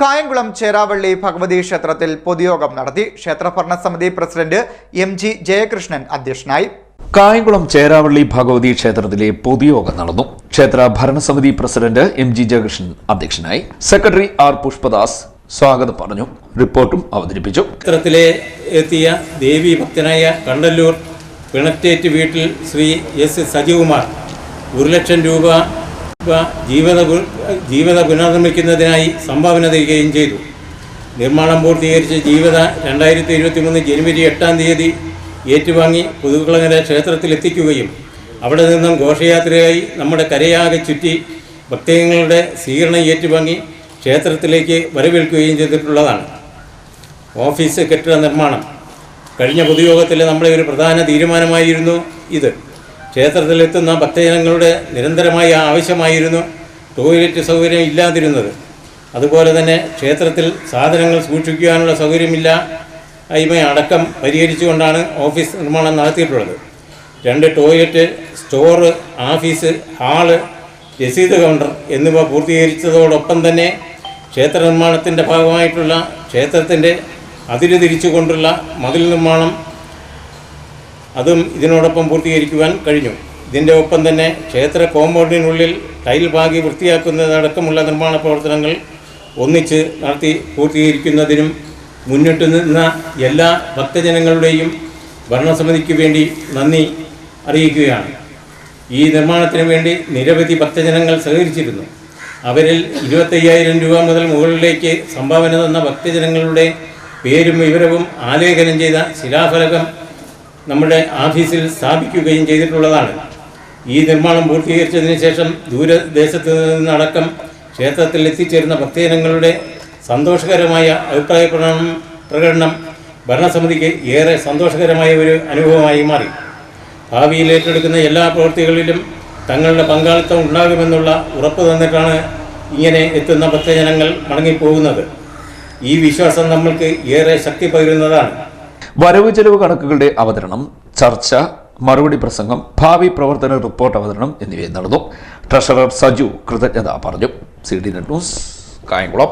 കായംകുളം ചേരാവള്ളി ഭഗവതി ക്ഷേത്രത്തിൽ പൊതുയോഗം നടത്തി ക്ഷേത്ര ഭരണസമിതി പ്രസിഡന്റ് എം ജി ജയകൃഷ്ണൻ അധ്യക്ഷനായി. കായംകുളം ചേരാവള്ളി ഭഗവതി ക്ഷേത്രത്തിലെ പൊതുയോഗം നടന്നു. ക്ഷേത്ര ഭരണസമിതി പ്രസിഡന്റ് എം ജി ജയകൃഷ്ണൻ അധ്യക്ഷനായി. സെക്രട്ടറി ആർ പുഷ്പദാസ് സ്വാഗതം പറഞ്ഞു. റിപ്പോർട്ടും അവതരിപ്പിച്ചു. ക്ഷേത്രത്തിലെ എത്തിയ ദേവി ഭക്തനായ കണ്ടല്ലൂർ പിണറ്റേറ്റ് വീട്ടിൽ ശ്രീ എസ് സജികുമാർ ഒരു ലക്ഷം രൂപ ജീവിത ജീവിത പുനർനിർമ്മിക്കുന്നതിനായി സംഭാവന തരികയും ചെയ്തു. നിർമ്മാണം പൂർത്തീകരിച്ച ജീവിത രണ്ടായിരത്തി ഇരുപത്തി മൂന്ന് ജനുവരി എട്ടാം തീയതി ഏറ്റുവാങ്ങി പുതുക്കുളങ്ങര ക്ഷേത്രത്തിലെത്തിക്കുകയും അവിടെ നിന്നും ഘോഷയാത്രയായി നമ്മുടെ കരയാകെ ചുറ്റി ഭക്തജനങ്ങളുടെ സ്വീകരണം ഏറ്റുവാങ്ങി ക്ഷേത്രത്തിലേക്ക് വരവേൽക്കുകയും ചെയ്തിട്ടുള്ളതാണ്. ഓഫീസ് കെട്ടിട നിർമ്മാണം. കഴിഞ്ഞ പൊതുയോഗത്തിൽ നമ്മുടെ ഒരു പ്രധാന തീരുമാനമായിരുന്നു ഇത്. ക്ഷേത്രത്തിലെത്തുന്ന ഭക്തജനങ്ങളുടെ നിരന്തരമായ ആവശ്യമായിരുന്നു ടോയ്ലറ്റ് സൗകര്യം ഇല്ലാതിരുന്നത്. അതുപോലെ തന്നെ ക്ഷേത്രത്തിൽ സാധനങ്ങൾ സൂക്ഷിക്കുവാനുള്ള സൗകര്യമില്ല അയിമ അടക്കം പരിഹരിച്ചുകൊണ്ടാണ് ഓഫീസ് നിർമ്മാണം നടത്തിയിട്ടുള്ളത്. രണ്ട് ടോയ്ലറ്റ് സ്റ്റോർ ഓഫീസ് ഹാൾ രസീത് കൗണ്ടർ എന്നിവ പൂർത്തീകരിച്ചതോടൊപ്പം തന്നെ ക്ഷേത്ര നിർമ്മാണത്തിന്റെ ഭാഗമായിട്ടുള്ള ക്ഷേത്രത്തിന്റെ അതിര് തിരിച്ചുകൊണ്ടുള്ള മതിൽ നിർമ്മാണം അതും ഇതിനോടൊപ്പം പൂർത്തീകരിക്കുവാൻ കഴിഞ്ഞു. ഇതിന്റെ ഒപ്പം തന്നെ ക്ഷേത്ര കോമ്പൗണ്ടിനുള്ളിൽ ടൈൽ ഭാഗി വൃത്തിയാക്കുന്നതടക്കമുള്ള നിർമ്മാണ പ്രവർത്തനങ്ങൾ ഒന്നിച്ച് നടത്തി പൂർത്തീകരിക്കുന്നതിനും മുന്നിട്ട് നിന്ന എല്ലാ ഭക്തജനങ്ങളുടെയും ഭരണസമിതിക്ക് വേണ്ടി നന്ദി അറിയിക്കുകയാണ്. ഈ നിർമ്മാണത്തിന് വേണ്ടി നിരവധി ഭക്തജനങ്ങൾ സഹകരിച്ചിരുന്നു. അവരിൽ ഇരുപത്തയ്യായിരം രൂപ മുതൽ മുകളിലേക്ക് സംഭാവന തന്ന ഭക്തജനങ്ങളുടെ പേരും വിവരവും ആലേഖനം ചെയ്ത ശിലാഫലകം നമ്മുടെ ഓഫീസിൽ സ്ഥാപിക്കുകയും ചെയ്തിട്ടുള്ളതാണ്. ഈ നിർമ്മാണം പൂർത്തീകരിച്ചതിന് ശേഷം ദൂരദേശത്ത് നിന്നടക്കം ക്ഷേത്രത്തിൽ എത്തിച്ചേരുന്ന ഭക്തജനങ്ങളുടെ സന്തോഷകരമായ അഭിപ്രായ പ്രകടനം ഭരണസമിതിക്ക് ഏറെ സന്തോഷകരമായ ഒരു അനുഭവമായി മാറി. ഭാവിയിൽ ഏറ്റെടുക്കുന്ന എല്ലാ പ്രവൃത്തികളിലും തങ്ങളുടെ പങ്കാളിത്തം ഉണ്ടാകുമെന്നുള്ള ഉറപ്പ് തന്നിട്ടാണ് ഇങ്ങനെ എത്തുന്ന ഭക്തജനങ്ങൾ മടങ്ങിപ്പോകുന്നത്. ഈ വിശ്വാസം നമ്മൾക്ക് ഏറെ ശക്തി പകരുന്നതാണ്. വരവ് ചെലവ് കണക്കുകളുടെ അവതരണം ചർച്ച മറുപടി പ്രസംഗം ഭാവി പ്രവർത്തന റിപ്പോർട്ട് അവതരണം എന്നിവയും നടന്നു. ട്രഷറർ സജു കൃതജ്ഞത പറഞ്ഞു. C D net news Kayamkulam.